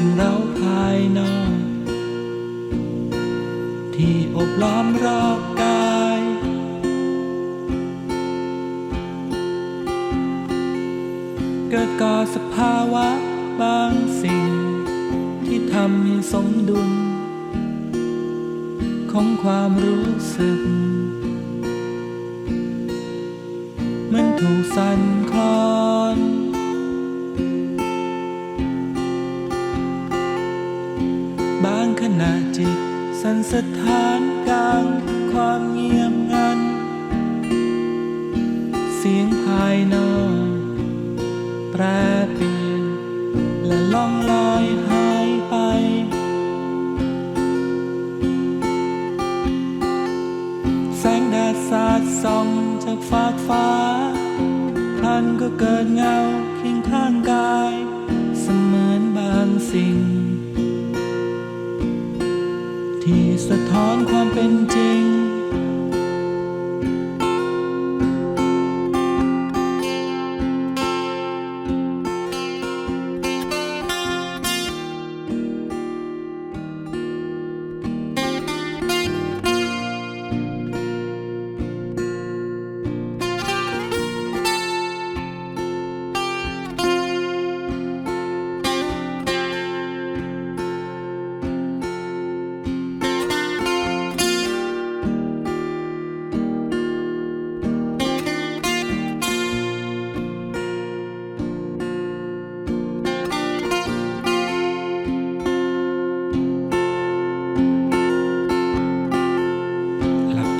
สิ่งเราภายนอก ที่อบล้อมรอบกาย เกิดก่อสภาวะบางสิ่ง ที่ทำให้สมดุล ของความรู้สึกมันถูกสั่นคลอน ตสันสถานกลางความเงียบงัน เสียงภายนอกแปรเปลี่ยนและล่องลอยหายไป แสงแดดสาดส่องจากฟากฟ้าพลันก็เกิดเงาเคียงข้างกาย เสมือนบางสิ่ง สะท้อนความเป็นจริง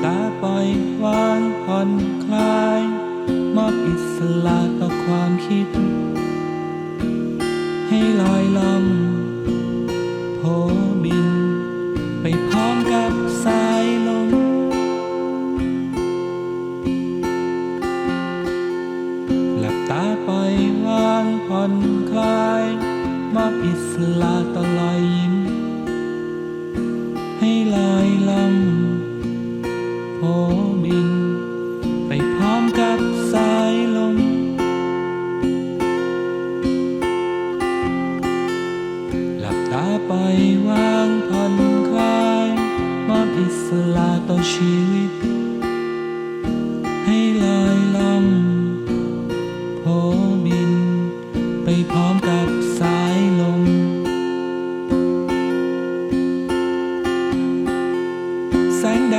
ตาปล่อยวางผ่อนคลาย มอบอิสระต่อความคิด ให้ลอยล่องโผบิน ไปพร้อมกับสายลมหลับตาปล่อยวางผ่อนคลาย มอบอิสระต่อรอยยิ้ม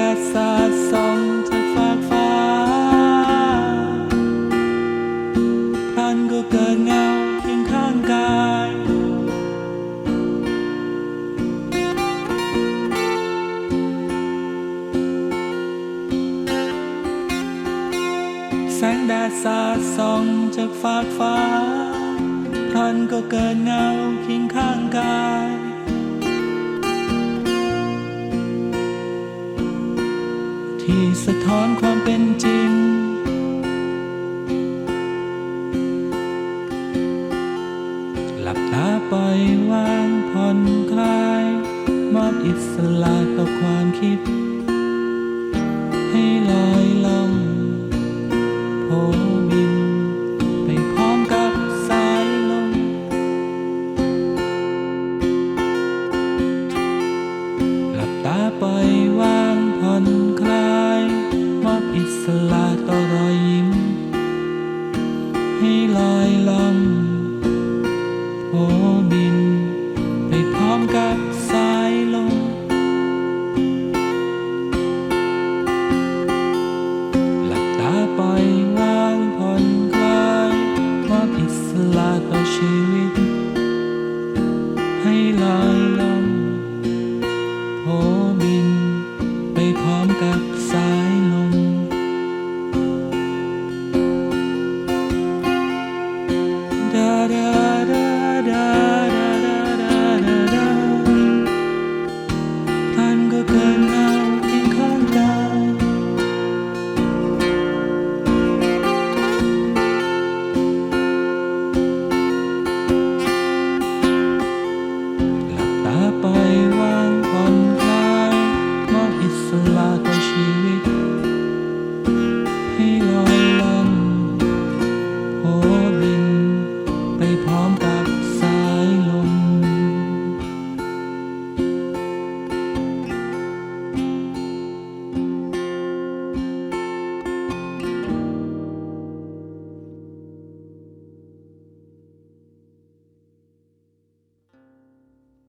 ดดสาดส่องจากฟากฟ้าพลันก็เกิดเงาเคียงข้างกายแสงแดดสาดส่องจากฟากฟ้าพลันก็เกิดเงาเคียงข้างกายะท้อนความเป็นจริง หลับตาปล่อยวางผ่อนคลาย มอบอิสระต่อความคิด ให้ลอยล่องโผบิน ไปพร้อมกับสายลม หลับตาปล่อย